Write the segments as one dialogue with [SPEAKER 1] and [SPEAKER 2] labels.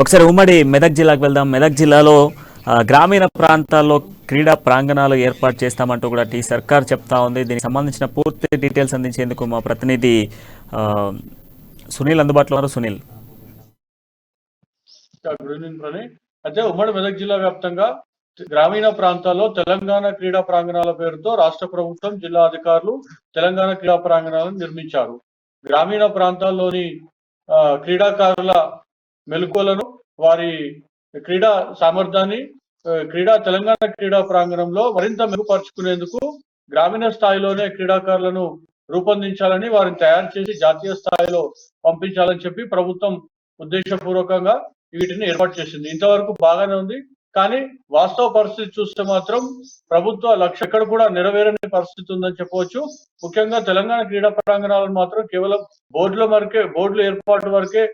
[SPEAKER 1] ఒకసారి ఉమ్మడి మెదక్ జిల్లాకు వెళ్దాం. మెదక్ జిల్లాలో ఆ, గ్రామీణ ప్రాంతాల్లో క్రీడా ప్రాంగణాలు ఏర్పాటు చేస్తామంటూ కూడా టీ సర్కార్ చెప్తా ఉంది. దీనికి సంబంధించిన పూర్తి డీటెయిల్స్ అందించేందుకు మా ప్రతినిధి సునీల్ అందుబాటులో ఉన్నారు. సునీల్.
[SPEAKER 2] గుడ్ ఈవినింగ్ ప్రణయ్ అయితే ఉమ్మడి మెదక్ జిల్లా వ్యాప్తంగా గ్రామీణ ప్రాంతాల్లో తెలంగాణ క్రీడా ప్రాంగణాల పేరుతో రాష్ట్ర ప్రభుత్వం జిల్లా అధికారులు తెలంగాణ క్రీడా ప్రాంగణాలను నిర్మించారు. గ్రామీణ ప్రాంతాల్లోని క్రీడాకారుల మెలకువలను వారి క్రీడా సామర్థ్యాన్ని క్రీడా తెలంగాణ క్రీడా ప్రాంగణంలో మరింత మెరుగుపరుచుకునేందుకు గ్రామీణ స్థాయిలోనే క్రీడాకారులను రూపొందించాలని వారిని తయారు చేసి జాతీయ స్థాయిలో పంపించాలని చెప్పి ప్రభుత్వం ఉద్దేశపూర్వకంగా వీటిని ఏర్పాటు చేసింది. ఇంతవరకు బాగానే ఉంది. కానీ వాస్తవ పరిస్థితి చూస్తే మాత్రం ప్రభుత్వ లక్ష ఎక్కడ కూడా నెరవేరని పరిస్థితి ఉందని చెప్పవచ్చు. ముఖ్యంగా తెలంగాణ క్రీడా ప్రాంగణాలను మాత్రం కేవలం బోర్డుల వరకే బోర్డుల ఏర్పాటు వరకే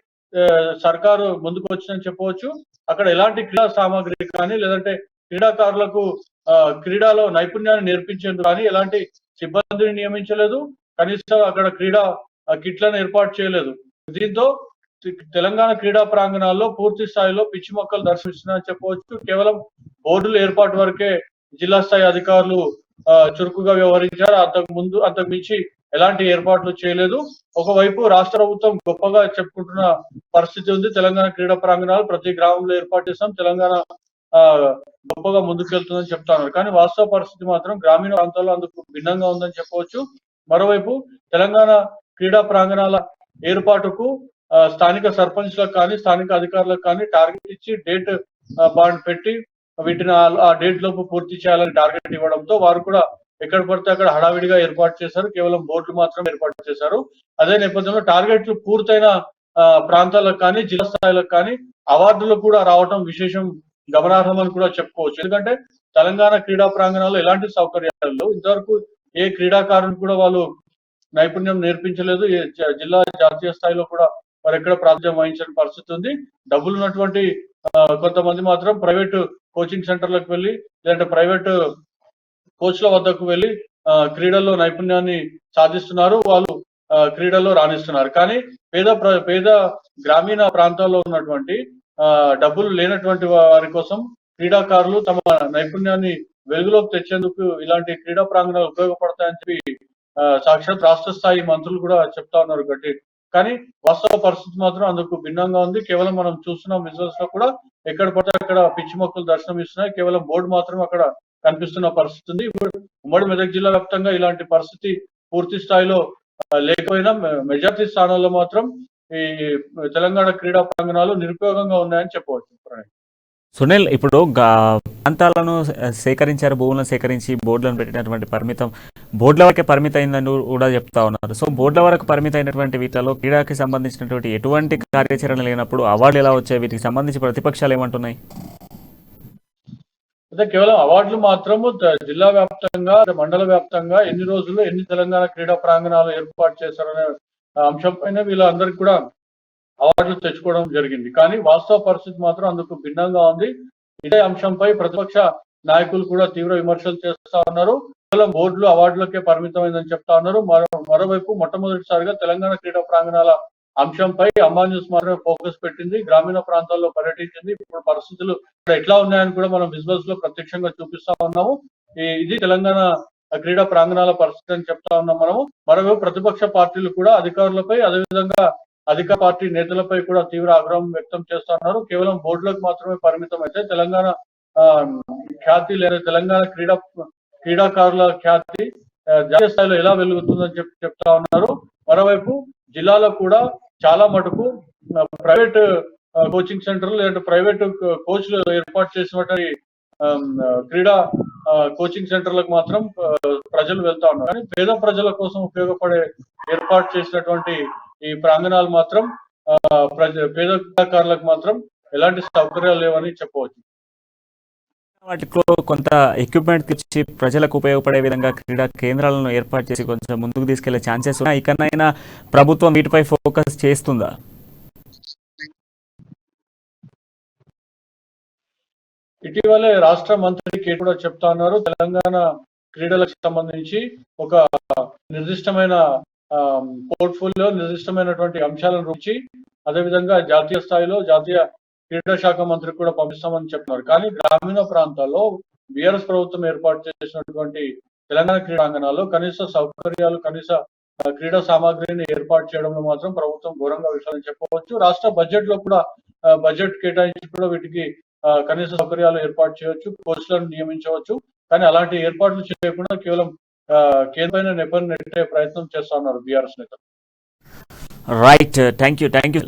[SPEAKER 2] సర్కారు ముందుకు వచ్చిందని చెప్పవచ్చు. అక్కడ ఎలాంటి క్రీడా సామాగ్రి కానీ లేదంటే క్రీడాకారులకు క్రీడలో క్రీడాలో నైపుణ్యాన్ని నేర్పించేందుకు కానీ ఎలాంటి సిబ్బందిని నియమించలేదు. కనీసం అక్కడ క్రీడా కిట్లను ఏర్పాటు చేయలేదు. దీంతో తెలంగాణ క్రీడా ప్రాంగణాల్లో పూర్తి స్థాయిలో పిచ్చి మొక్కలు దర్శిస్తున్నారని చెప్పవచ్చు. కేవలం బోర్డుల ఏర్పాటు వరకే జిల్లా స్థాయి అధికారులు చురుకుగా వ్యవహరించారు. అంతకు ముందు అంతకు మించి ఎలాంటి ఏర్పాట్లు చేయలేదు. ఒకవైపు రాష్ట్ర ప్రభుత్వం గొప్పగా చెప్పుకుంటున్న పరిస్థితి ఉంది. తెలంగాణ క్రీడా ప్రాంగణాలు ప్రతి గ్రామంలో ఏర్పాటు చేస్తాం తెలంగాణ గొప్పగా ముందుకెళ్తుందని చెప్తున్నారు. కానీ వాస్తవ పరిస్థితి మాత్రం గ్రామీణ ప్రాంతాల్లో అందుకు భిన్నంగా ఉందని చెప్పవచ్చు. మరోవైపు తెలంగాణ క్రీడా ప్రాంగణాల ఏర్పాటుకు స్థానిక సర్పంచ్లకు కానీ స్థానిక అధికారులకు కానీ టార్గెట్ ఇచ్చి డేట్ బాండ్ పెట్టి వీటిని ఆ డేట్ లోపు పూర్తి చేయాలని టార్గెట్ ఇవ్వడంతో వారు కూడా ఎక్కడ పడితే అక్కడ హడావిడిగా ఏర్పాటు చేశారు. కేవలం బోర్డులు మాత్రం ఏర్పాటు చేశారు. అదే నేపథ్యంలో టార్గెట్లు పూర్తయిన ఆ, ప్రాంతాలకు కానీ జిల్లా స్థాయిలకు కానీ అవార్డులు కూడా రావటం విశేషం గమనార్హం అని కూడా చెప్పుకోవచ్చు. ఎందుకంటే తెలంగాణ క్రీడా ప్రాంగణాల్లో ఎలాంటి సౌకర్యాలు లేవు. ఇంతవరకు ఏ క్రీడాకారుని కూడా వాళ్ళు నైపుణ్యం నేర్పించలేదు. జిల్లా జాతీయ స్థాయిలో కూడా వారు ఎక్కడ ప్రాతిధ్యం వహించిన పరిస్థితి ఉంది. డబ్బులు ఉన్నటువంటి కొంతమంది మాత్రం ప్రైవేట్ కోచింగ్ సెంటర్లకు వెళ్ళి లేదంటే ప్రైవేట్ కోచ్ల వద్దకు వెళ్ళి ఆ, క్రీడల్లో నైపుణ్యాన్ని సాధిస్తున్నారు. వాళ్ళు క్రీడల్లో రాణిస్తున్నారు. కానీ పేద ప్ర- పేద గ్రామీణ ప్రాంతాల్లో ఉన్నటువంటి ఆ, డబ్బులు లేనటువంటి వారి కోసం క్రీడాకారులు తమ నైపుణ్యాన్ని వెలుగులోకి తెచ్చేందుకు ఇలాంటి క్రీడా ప్రాంగణాలు ఉపయోగపడతాయని చెప్పి సాక్షాత్ రాష్ట్ర స్థాయి మంత్రులు కూడా చెప్తా ఉన్నారు గట్టి. కానీ వాస్తవ పరిస్థితి మాత్రం అందుకు భిన్నంగా ఉంది. కేవలం మనం చూస్తున్న విజువల్స్లో కూడా ఎక్కడ పడితే అక్కడ పిచ్చి మొక్కలు దర్శనం ఇస్తున్నాయి కేవలం బోర్డు మాత్రం అక్కడ కనిపిస్తున్న పరిస్థితి ఉంది. ఇప్పుడు ఉమ్మడి మెదక్ జిల్లా వ్యాప్తంగా ఇలాంటి పరిస్థితి పూర్తి స్థాయిలో లేకపోయినా మెజార్టీ స్థానాల్లో మాత్రం ఈ తెలంగాణ క్రీడా ప్రాంగణాలు నిరుపయోగంగా ఉన్నాయని చెప్పవచ్చు.
[SPEAKER 1] సునీల్ ఇప్పుడు ప్రాంతాలను సేకరించారు భూములను సేకరించి బోర్డులను పెట్టినటువంటి పరిమితం బోర్డుల వరకే పరిమితం అయిందని కూడా చెప్తా ఉన్నారు. సో బోర్డుల వరకు పరిమితం అయినటువంటి వీటిలో క్రీడాకి సంబంధించినటువంటి ఎటువంటి కార్యాచరణ లేనప్పుడు అవార్డు ఎలా వచ్చాయి? వీటికి సంబంధించి ప్రతిపక్షాలు ఏమంటున్నాయి?
[SPEAKER 2] అయితే కేవలం అవార్డులు మాత్రము జిల్లా వ్యాప్తంగా మండల వ్యాప్తంగా ఎన్ని రోజులు ఎన్ని తెలంగాణ క్రీడా ప్రాంగణాలు ఏర్పాటు చేశారనే అంశం పైన వీళ్ళందరికీ కూడా అవార్డులు తెచ్చుకోవడం జరిగింది. కానీ వాస్తవ పరిస్థితి మాత్రం అందుకు భిన్నంగా ఉంది. ఇదే అంశంపై ప్రతిపక్ష నాయకులు కూడా తీవ్ర విమర్శలు చేస్తా ఉన్నారు. కేవలం బోర్డులు అవార్డులకే పరిమితమైందని చెప్తా ఉన్నారు. మరో మరోవైపు మొట్టమొదటిసారిగా తెలంగాణ క్రీడా ప్రాంగణాల అంశంపై అమ్మా న్యూస్ మాత్రమే ఫోకస్ పెట్టింది. గ్రామీణ ప్రాంతాల్లో పర్యటించింది. ఇప్పుడు పరిస్థితులు ఎట్లా ఉన్నాయని కూడా మనం విజువల్స్లో ప్రత్యక్షంగా చూపిస్తా ఉన్నాము. ఇది తెలంగాణ క్రీడా ప్రాంగణాల పరిస్థితి అని చెప్తా ఉన్నాం మనము. మరోవైపు ప్రతిపక్ష పార్టీలు కూడా అధికారులపై అదేవిధంగా అధిక పార్టీ నేతలపై కూడా తీవ్ర ఆగ్రహం వ్యక్తం చేస్తున్నారు కేవలం బోర్డులకు మాత్రమే పరిమితం అయితే తెలంగాణ ఆ, ఖ్యాతి లేదా తెలంగాణ క్రీడా క్రీడాకారుల ఖ్యాతి జాతీయ స్థాయిలో ఎలా వెలుగుతుందని చెప్పి చెప్తా ఉన్నారు. మరోవైపు జిల్లాలో కూడా చాలా మటుకు ప్రైవేట్ కోచింగ్ సెంటర్లు లేదంటే ప్రైవేట్ కోచ్లు ఏర్పాటు చేసినటువంటి క్రీడా ఆ, కోచింగ్ సెంటర్లకు మాత్రం ప్రజలు వెళ్తా ఉన్నారు. కానీ పేద ప్రజల కోసం ఉపయోగపడే ఏర్పాటు చేసినటువంటి ఈ ప్రాంగణాలు మాత్రం ఆ, ప్రజ పేద క్రీడాకారులకు మాత్రం ఎలాంటి సౌకర్యాలు లేవని చెప్పవచ్చు.
[SPEAKER 1] వాటిలో కొంత ఎక్విప్మెంట్ ఇచ్చి ప్రజలకు ఉపయోగపడే విధంగా క్రీడా కేంద్రాలను ఏర్పాటు చేసి కొంచెం ముందుకు తీసుకెళ్ళే ఛాన్సెస్ ఉన్నాయి. ఇకనైనా ప్రభుత్వం వీటిపై ఫోకస్ చేస్తుందా?
[SPEAKER 2] ఇటీవలే రాష్ట్ర మంత్రి కే కూడా చెప్తా ఉన్నారు. తెలంగాణ క్రీడలకు సంబంధించి ఒక నిర్దిష్టమైన పోర్ట్ఫోలియో నిర్దిష్టమైనటువంటి అంశాలను రుచి అదేవిధంగా జాతీయ స్థాయిలో జాతీయ క్రీడా శాఖ మంత్రి కూడా పంపిస్తామని చెప్తున్నారు కానీ గ్రామీణ ప్రాంతాల్లో బీఆర్ఎస్ ప్రభుత్వం ఏర్పాటు చేసినటువంటి తెలంగాణ క్రీడాంగణాల్లో కనీస సౌకర్యాలు కనీస క్రీడా సామాగ్రిని ఏర్పాటు చేయడంలో మాత్రం ప్రభుత్వం ఘోరంగా విషయాలని చెప్పవచ్చు. రాష్ట్ర బడ్జెట్లో కూడా బడ్జెట్ కేటాయించి కూడా వీటికి కనీస సౌకర్యాలు ఏర్పాటు చేయవచ్చు కోచ్లను నియమించవచ్చు. కానీ అలాంటి ఏర్పాట్లు చేయకుండా కేవలం కేంద్రమైన నెపం నెట్టే ప్రయత్నం చేస్తా ఉన్నారు బీఆర్ఎస్ నేతలు.
[SPEAKER 1] Right thank you thank you